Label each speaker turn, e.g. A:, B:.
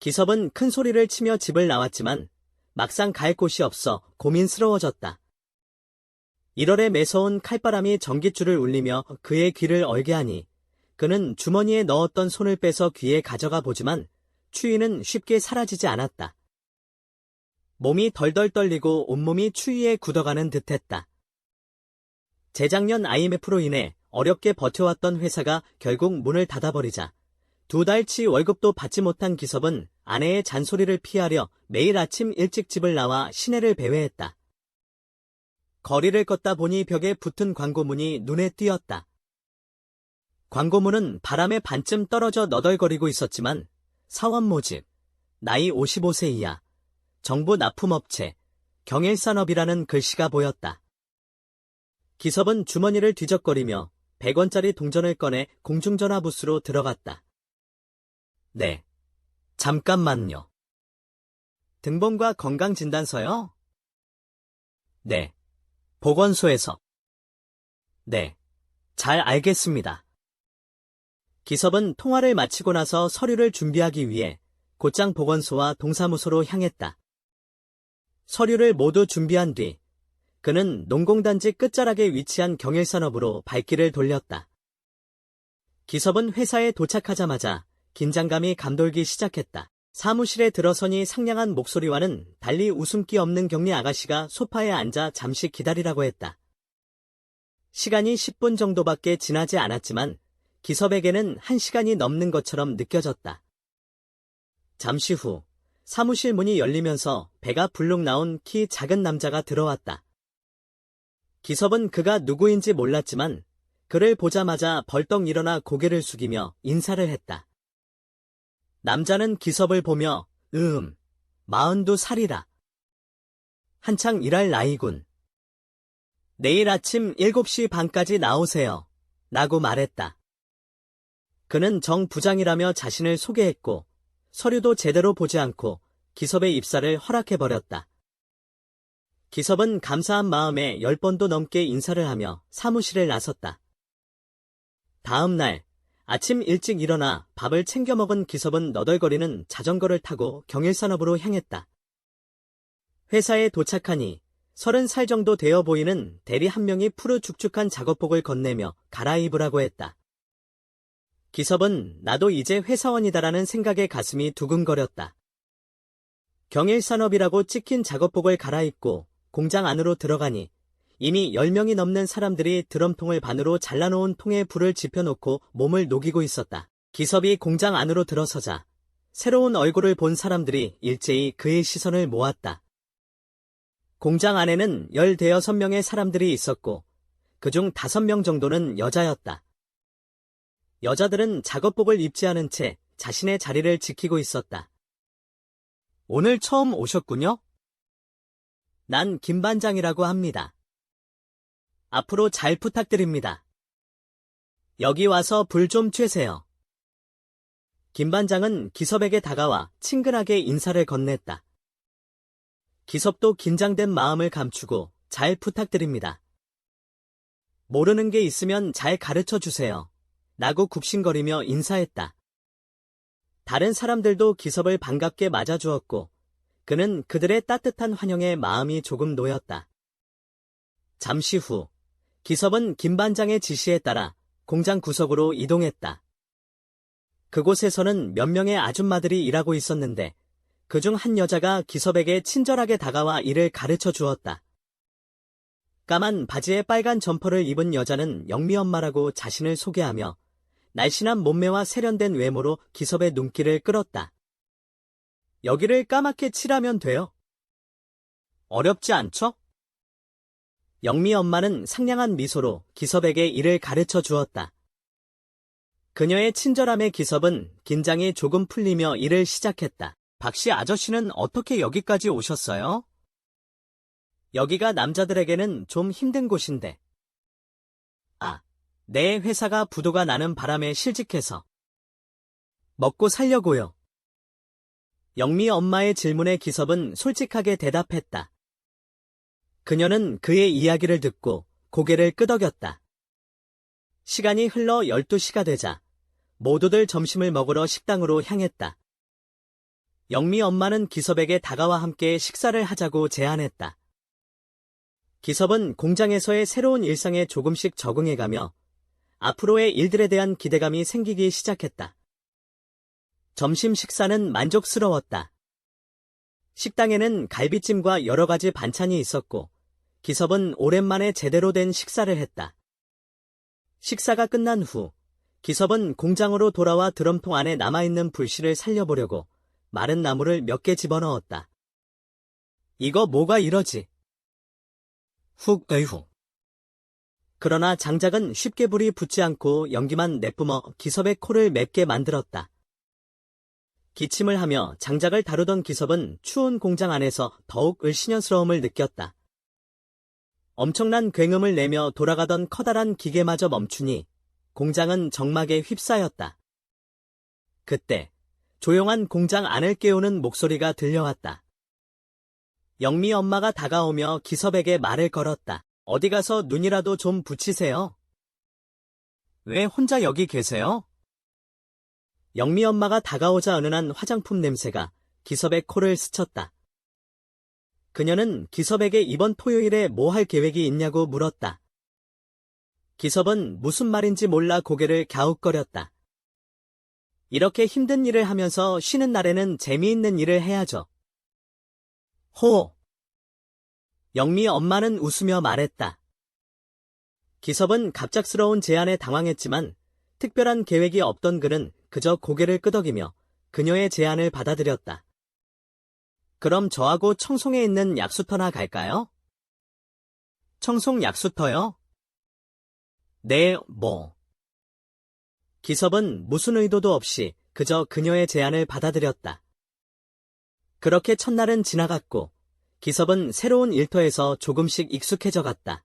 A: 기섭은 큰 소리를 치며 집을 나왔지만 막상 갈 곳이 없어 고민스러워졌다. 1월에 매서운 칼바람이 전깃줄을 울리며 그의 귀를 얼게 하니 그는 주머니에 넣었던 손을 빼서 귀에 가져가 보지만 추위는 쉽게 사라지지 않았다. 몸이 덜덜 떨리고 온몸이 추위에 굳어가는 듯했다. 재작년 IMF로 인해 어렵게 버텨왔던 회사가 결국 문을 닫아버리자 두 달치 월급도 받지 못한 기섭은 아내의 잔소리를 피하려 매일 아침 일찍 집을 나와 시내를 배회했다. 거리를 걷다 보니 벽에 붙은 광고문이 눈에 띄었다. 광고문은 바람에 반쯤 떨어져 너덜거리고 있었지만 사원 모집, 나이 55세 이하, 정부 납품업체, 경일산업이라는 글씨가 보였다. 기섭은 주머니를 뒤적거리며 100원짜리 동전을 꺼내 공중전화 부스로 들어갔다. 네. 잠깐만요. 등본과 건강진단서요? 네. 보건소에서. 네. 잘 알겠습니다. 기섭은 통화를 마치고 나서 서류를 준비하기 위해 곧장 보건소와 동사무소로 향했다. 서류를 모두 준비한 뒤 그는 농공단지 끝자락에 위치한 경일산업으로 발길을 돌렸다. 기섭은 회사에 도착하자마자 긴장감이 감돌기 시작했다. 사무실에 들어서니 상냥한 목소리와는 달리 웃음기 없는 격리 아가씨가 소파에 앉아 잠시 기다리라고 했다. 시간이 10분 정도밖에 지나지 않았지만 기섭에게는 한 시간이 넘는 것처럼 느껴졌다. 잠시 후 사무실 문이 열리면서 배가 불룩 나온 키 작은 남자가 들어왔다. 기섭은 그가 누구인지 몰랐지만 그를 보자마자 벌떡 일어나 고개를 숙이며 인사를 했다. 남자는 기섭을 보며 음, 마흔두 살이라. 한창 일할 나이군. 내일 아침 7시 반까지 나오세요. 라고 말했다. 그는 정 부장이라며 자신을 소개했고 서류도 제대로 보지 않고 기섭의 입사를 허락해버렸다. 기섭은 감사한 마음에 열 번도 넘게 인사를 하며 사무실을 나섰다. 다음 날 아침 일찍 일어나 밥을 챙겨 먹은 기섭은 너덜거리는 자전거를 타고 경일산업으로 향했다. 회사에 도착하니 서른 살 정도 되어 보이는 대리 한 명이 푸르죽죽한 작업복을 건네며 갈아입으라고 했다. 기섭은 나도 이제 회사원이다라는 생각에 가슴이 두근거렸다. 경일산업이라고 찍힌 작업복을 갈아입고 공장 안으로 들어가니 이미 10명이 넘는 사람들이 드럼통을 반으로 잘라놓은 통에 불을 지펴놓고 몸을 녹이고 있었다. 기섭이 공장 안으로 들어서자 새로운 얼굴을 본 사람들이 일제히 그의 시선을 모았다. 공장 안에는 16명의 사람들이 있었고 그중 5명 정도는 여자였다. 여자들은 작업복을 입지 않은 채 자신의 자리를 지키고 있었다. 오늘 처음 오셨군요? 난 김반장이라고 합니다. 앞으로 잘 부탁드립니다. 여기 와서 불 좀 쬐세요. 김 반장은 기섭에게 다가와 친근하게 인사를 건넸다. 기섭도 긴장된 마음을 감추고 잘 부탁드립니다. 모르는 게 있으면 잘 가르쳐 주세요. 라고 굽신거리며 인사했다. 다른 사람들도 기섭을 반갑게 맞아주었고 그는 그들의 따뜻한 환영에 마음이 조금 놓였다. 잠시 후 기섭은 김 반장의 지시에 따라 공장 구석으로 이동했다. 그곳에서는 몇 명의 아줌마들이 일하고 있었는데 그중 한 여자가 기섭에게 친절하게 다가와 일을 가르쳐 주었다. 까만 바지에 빨간 점퍼를 입은 여자는 영미 엄마라고 자신을 소개하며 날씬한 몸매와 세련된 외모로 기섭의 눈길을 끌었다. 여기를 까맣게 칠하면 돼요. 어렵지 않죠? 영미 엄마는 상냥한 미소로 기섭에게 일을 가르쳐 주었다. 그녀의 친절함에 기섭은 긴장이 조금 풀리며 일을 시작했다. 박씨 아저씨는 어떻게 여기까지 오셨어요? 여기가 남자들에게는 좀 힘든 곳인데. 아, 내 회사가 부도가 나는 바람에 실직해서. 먹고 살려고요. 영미 엄마의 질문에 기섭은 솔직하게 대답했다. 그녀는 그의 이야기를 듣고 고개를 끄덕였다. 시간이 흘러 12시가 되자 모두들 점심을 먹으러 식당으로 향했다. 영미 엄마는 기섭에게 다가와 함께 식사를 하자고 제안했다. 기섭은 공장에서의 새로운 일상에 조금씩 적응해가며 앞으로의 일들에 대한 기대감이 생기기 시작했다. 점심 식사는 만족스러웠다. 식당에는 갈비찜과 여러 가지 반찬이 있었고 기섭은 오랜만에 제대로 된 식사를 했다. 식사가 끝난 후 기섭은 공장으로 돌아와 드럼통 안에 남아있는 불씨를 살려보려고 마른 나무를 몇 개 집어넣었다. 이거 뭐가 이러지? 훅 의후. 그러나 장작은 쉽게 불이 붙지 않고 연기만 내뿜어 기섭의 코를 맵게 만들었다. 기침을 하며 장작을 다루던 기섭은 추운 공장 안에서 더욱 을신연스러움을 느꼈다. 엄청난 굉음을 내며 돌아가던 커다란 기계마저 멈추니 공장은 정막에 휩싸였다. 그때 조용한 공장 안을 깨우는 목소리가 들려왔다. 영미 엄마가 다가오며 기섭에게 말을 걸었다. 어디 가서 눈이라도 좀 붙이세요. 왜 혼자 여기 계세요? 영미 엄마가 다가오자 은은한 화장품 냄새가 기섭의 코를 스쳤다. 그녀는 기섭에게 이번 토요일에 뭐 할 계획이 있냐고 물었다. 기섭은 무슨 말인지 몰라 고개를 갸웃거렸다. 이렇게 힘든 일을 하면서 쉬는 날에는 재미있는 일을 해야죠. 호! 영미 엄마는 웃으며 말했다. 기섭은 갑작스러운 제안에 당황했지만 특별한 계획이 없던 그는 그저 고개를 끄덕이며 그녀의 제안을 받아들였다. 그럼 저하고 청송에 있는 약수터나 갈까요? 청송 약수터요? 네, 뭐. 기섭은 무슨 의도도 없이 그저 그녀의 제안을 받아들였다. 그렇게 첫날은 지나갔고 기섭은 새로운 일터에서 조금씩 익숙해져 갔다.